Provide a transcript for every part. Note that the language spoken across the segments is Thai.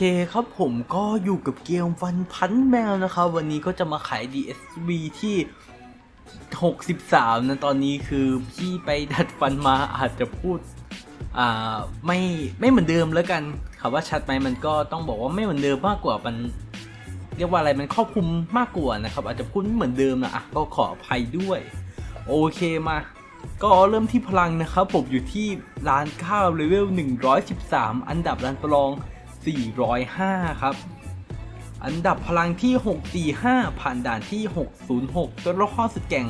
คครับผมก็อยู่กับเกมวันพันแมวนะครับ วันนี้ก็จะมาขาย DSV ที่ 63 นะ ตอนนี้คือพี่ไปดัดฟันมาอาจจะพูด อ่า ไม่ไม่เหมือนเดิมแล้วกันคำว่าชัดไหมมันก็ต้องบอกว่าไม่เหมือนเดิมมากกว่ามัน เรียกว่าอะไรมันครอบคลุมมากกว่านะครับ อาจจะพูดไม่เหมือนเดิมนะอะก็ขออภัยด้วย โอเคมาก็เริ่มที่พลังนะครับ ผมอยู่ที่ร้านข้าวเลเวล113 อันดับร้านประลอง 405 ครับ อันดับพลังที่ 645 ผ่านด่านที่ 606 ตัวละครสุดแก่ง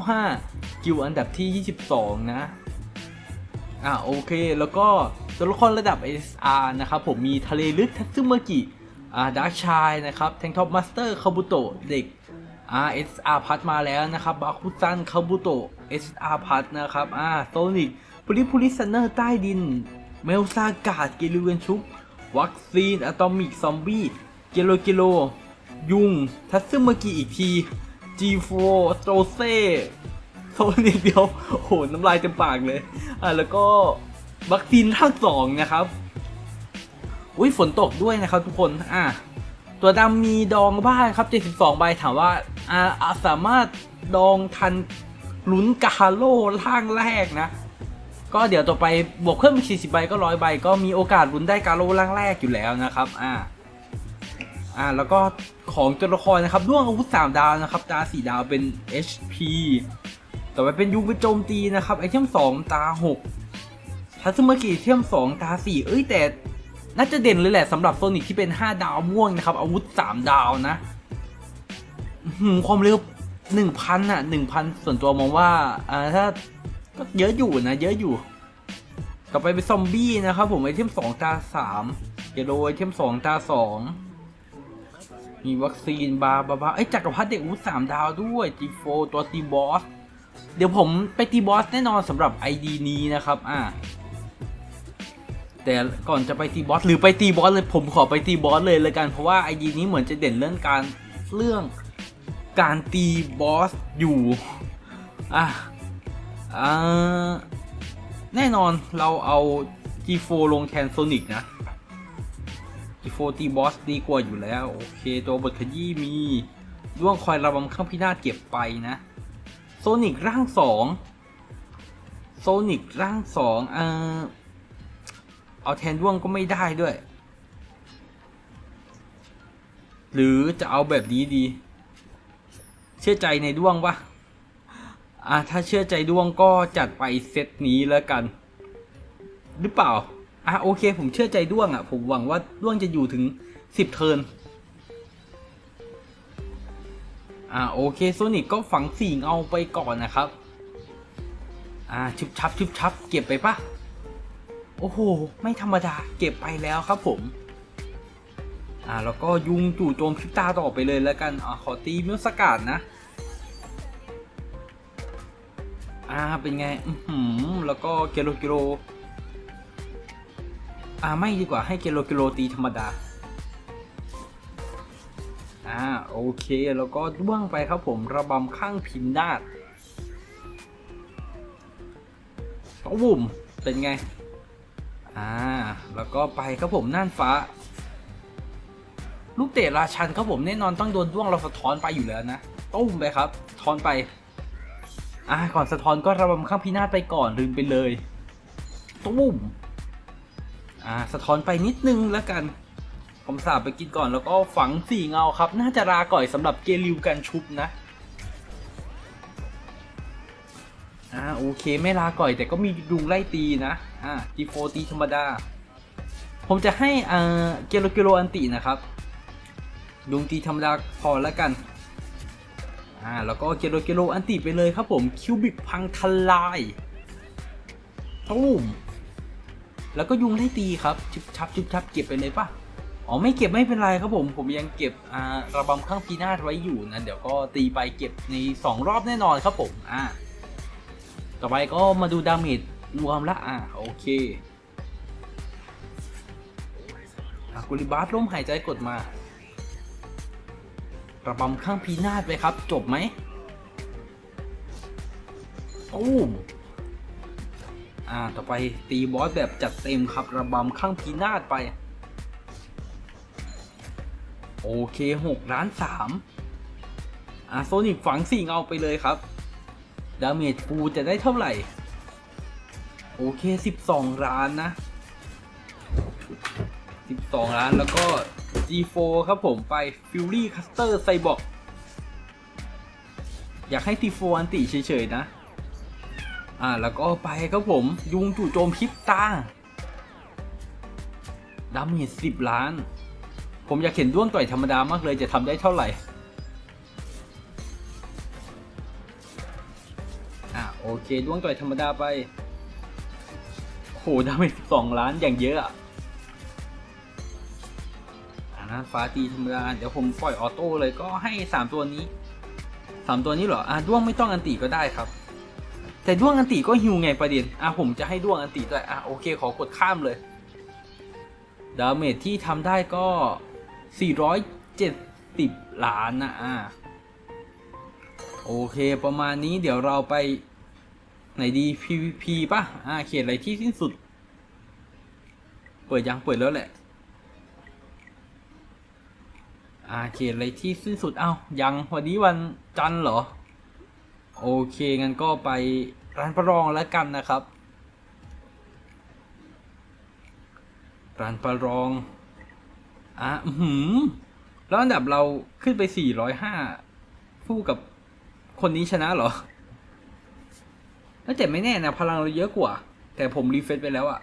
595 กิวอันดับที่ 22 นะ อ่าโอเค แล้วก็ตัวละครระดับ SR นะครับ ผมมีทะเลลึกทัตซึเมกิ อ่าดาร์ชายนะครับ แทงท็อปมาสเตอร์คาบุโตะเด็กอ่า SR พัดมาแล้วนะครับ บาคุซันคาบุโตะ SR พัดนะครับ อ่าโซนิกพลิพูลิซันเนอร์ใต้ดิน เมลซากาดเกลิเวนชุบ วัคซีนอะตอมิกซอมบี้เกโลเกโล ยุง ทัตซึมากิอีกที G4 โตเซ่โซนิกเดียวโอ้โหน้ำลายเต็มปากเลย อ่าแล้วก็วัคซีนภาคสองนะครับ อุ้ยฝนตกด้วยนะครับทุกคน อ่าตัวดำมีดองบ้างครับ 72 ใบถามว่า อ่าอ่าสามารถดองทันลุ้นกาโล่ล่างแรกนะ ก็เดี๋ยวต่อไปบวกเพิ่มอีก40ใบก็ร้อยใบก็มีโอกาสลุ้นได้การโล่ล่างแรกอยู่แล้วนะครับอ่าอ่าแล้วก็ของตัวละครนะครับด้วงอาวุธ3ดาวนะครับตา4ดาวเป็น HP ต่อไปเป็นยุงเป็นโจมตีนะครับไอเทม2ตา6ทัตสึมกิไอเทม2ตา4เอ้ยแต่น่าจะเด่นเลยแหละสำหรับโซนิกที่เป็น 5 ดาวม่วงนะครับอาวุธ 3 ดาวนะหือความเร็ว1,000อะ1,000 ส่วนตัวมองว่าอ่าถ้า ก็เยอะอยู่นะเยอะอยู่ ต่อไปเป็นซอมบี้นะครับผมไอเทม2ตา3เกโดไอเทม2ตา2มีวัคซีนบาบาบาไอจักรพรรดิเด็กอาวุธ3ดาวด้วย G4 ตัวตีบอสเดี๋ยวผมไปตีบอสแน่นอนสำหรับ ID นี้นะครับ อ่า แต่ก่อนจะไปตีบอสหรือไปตีบอสเลยผมขอไปตีบอสเลยเลยกันเพราะว่าไอดีนี้เหมือนจะเด่นเรื่องการเรื่องการตีบอสอยู่ อะ แน่นอนเราเอา G4 ลงแทนโซนิกนะ G4 ตีบอสดีกว่าอยู่แล้ว โอเค ตัวบทขยี้มีด้วงคอยระบำข้างพินาศเก็บไปนะโซนิกร่างสองโซนิกร่างสองอ่าเอาแทนด้วงก็ไม่ได้ด้วย หรือจะเอาแบบนี้ดี เชื่อใจในด้วงปะ อะถ้าเชื่อใจด้วงก็จัดไปเซตนี้แล้วกัน หรือเปล่าอะโอเค ผมเชื่อใจด้วงอะ ผมหวังว่าด้วงจะอยู่ถึงสิบเทิร์นอ่าโอเคโซนิกก็ฝังสิ่งเอาไปก่อนนะครับ อ่าชุบชับชุบชับ เก็บไปปะโอ้โห ไม่ธรรมดาเก็บไปแล้วครับผม อ่าแล้วก็ยุงจู่โจมพริบตาต่อไปเลยแล้วกันอ่าขอตีมิวสกัดนะ อ่าเป็นไงอือหือแล้วก็เกโลกิโลอ่าไม่ดีกว่าให้เกโลกิโลตีธรรมดาอ่าโอเคแล้วก็ด้วงไปครับผมระบำข้างพินนาดตุ้มเป็นไงอ่าแล้วก็ไปครับผมน่านฟ้า ลูกเตะราชันครับผมแน่นอนต้องโดนด้วงเราสะท้อนไปอยู่แล้วนะตุ้มไปครับทอนไป อ่าก่อนสะท้อนก็ระบำข้างพินาศไปก่อนลืมไปเลยตุ้มอ่าสะท้อนไปนิดนึงแล้วกันผมสาบไปกินก่อนแล้วก็ฝังสี่เงาครับ น่าจะราก่อยสำหรับเกลิวกันชุบนะอ่าโอเคไม่ลาก่อยแต่ก็มีดุงไล่ตีนะอ่าจีโฟตีธรรมดา ผมจะให้อ่าเกโลเกโลอันตินะครับ ดุงตีธรรมดาพอแล้วกัน อ่าแล้วก็เกโลเกโลอันติไปเลยครับผมคิวบิกพังทลายตุ้มแล้วก็ยุงไล่ตีครับชุบชับชุบชับเก็บไปเลยปะอ๋อไม่เก็บไม่เป็นไรครับผมผมยังเก็บอ่าระบำข้างพีนาไว้อยู่นะเดี๋ยวก็ตีไปเก็บในสองรอบแน่นอนครับผมอ่าต่อไปก็มาดูดาเมจรวมละอะโอเคอากุลิบาสล้มหายใจกดมา ระบำข้างพีนาศไปครับ จบไหมตู้มอ่า ต่อไปตีบอสแบบจัดเต็มครับ ระบำข้างพีนาศไป โอเคหกล้านสามอะโซนิกฝังสิ่งเอาไปเลยครับ ดาเมจฟูจะได้เท่าไหร่ โอเคสิบสองล้านนะสิบสองล้านแล้วก็ G4 ครับผมไป Fury Caster Cyborg อยากให้ T4 อันติเฉยๆนะ อ่าแล้วก็ไปครับผมยุงจู่โจมพิบตาดาเมจสิบล้าน ผมอยากเห็นด้วงต่อยธรรมดามากเลยจะทำได้เท่าไหร่ อะโอเคด้วงต่อยธรรมดาไปโหดาเมจสองล้านอย่างเยอะอะ อ่านะฟ้าตีธรรมดาเดี๋ยวผมปล่อยออโต้เลยก็ให้สามตัวนี้สามตัวนี้เหรออะด้วงไม่ต้องอันติก็ได้ครับ แต่ด้วงอันติก็ฮิวไงประเด็นอะผมจะให้ด้วงอันติด้วยอะโอเคขอกดข้ามเลยดาเมจที่ทำได้ก็ 470 ล้านนะอะโอเคประมาณนี้เดี๋ยวเราไปไหนดี PVP ป่ะ อ่า เขตอะไรที่สิ้นสุด เปิดยัง เปิดแล้วแหละ อ่าเขตอะไรที่สิ้นสุดเอ้ายังวันนี้วันจันทร์เหรอ โอเคงั้นก็ไปร้านประลองแล้วกันนะครับ ร้านประลองอะหืมแล้วอันดับเราขึ้นไป405คู่กับคนนี้ชนะเหรอแต่ไม่แน่นะพลังเราเยอะกว่า แต่ผมรีเฟซไปแล้วอะ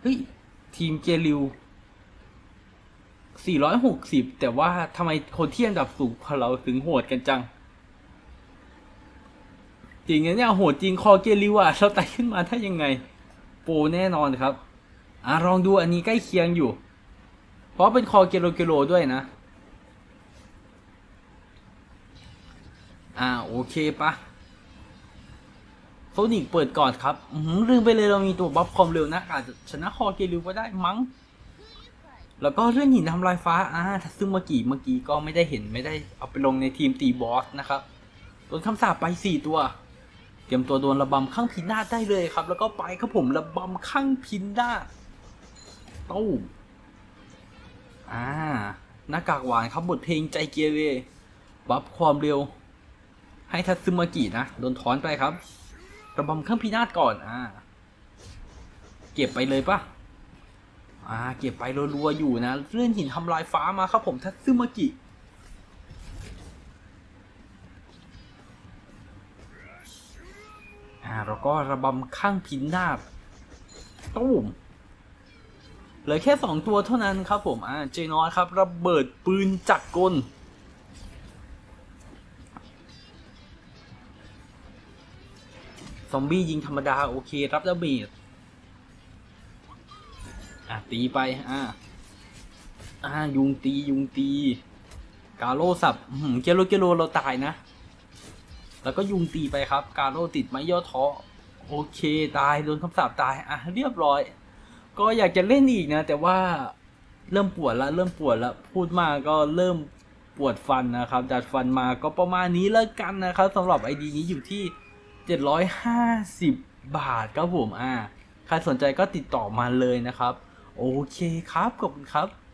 เฮ้ย ทีมเจลิว 460 แต่ว่าทำไมคนที่อันดับสูงกว่าเราถึงโหดกันจัง จริงนะเนี่ยโหดจริงคอเกลิวอะเราไต่ขึ้นมาถ้ยังไง โปรแน่นอนครับ อะลองดูอันนี้ใกล้เคียงอยู่ เพราะเป็นคอเกโลเกโลด้วยนะ อ่าโอเคปะโซนิกเปิดก่อนครับหือลืมไปเลยเรามีตัวบัฟความเร็วนะอาจจะชนะคอเกลิวก็ได้มั้ง แล้วก็เรื่องหินทำลายฟ้าอ่าซึ่งเมื่อกี้เมื่อกี้ก็ไม่ได้เห็นไม่ได้เอาไปลงในทีมตีบอสนะครับโดนคำสาปไปสี่ตัว เตรียมตัวโดนระบำข้างพินาศได้เลยครับ แล้วก็ไปครับผมระบำข้างพินาศตู้อ่าหน้ากากหวานครับบทเพลงใจเกเรบัฟความเร็ว ให้ทัตซึมากินะโดนถอนไปครับ ระบำข้างพินาศก่อนอ่า เก็บไปเลยปะ อ่าเก็บไปรัวๆอยู่นะเลื่อนหินทำลายฟ้ามาครับผมทัตซึมากิอ่าแล้วก็ระบำข้างพินนาศตู้มเหลือแค่สองตัวเท่านั้นครับผมอ่าเจนอสครับระเบิดปืนจักรกลซอมบี้ยิงธรรมดา โอเค รับดาเมจ อะตีไป อ่าอ่ายุงตียุงตี กาโลสับเกโลเกโลเราตายนะ แล้วก็ยุงตีไปครับ กาโลติดไม้ย่อท้อโอเคตายโดนคำสาปตาย อะ เรียบร้อย ก็อยากจะเล่นอีกนะ แต่ว่าเริ่มปวดแล้วเริ่มปวดแล้วพูดมากก็เริ่มปวดฟันนะครับดัดฟันมาก็ประมาณนี้แล้วกันนะครับสำหรับไอดีนี้อยู่ที่ 750 บาทครับผมอ่าใครสนใจก็ติดต่อมาเลยนะครับ โอเคครับขอบคุณครับ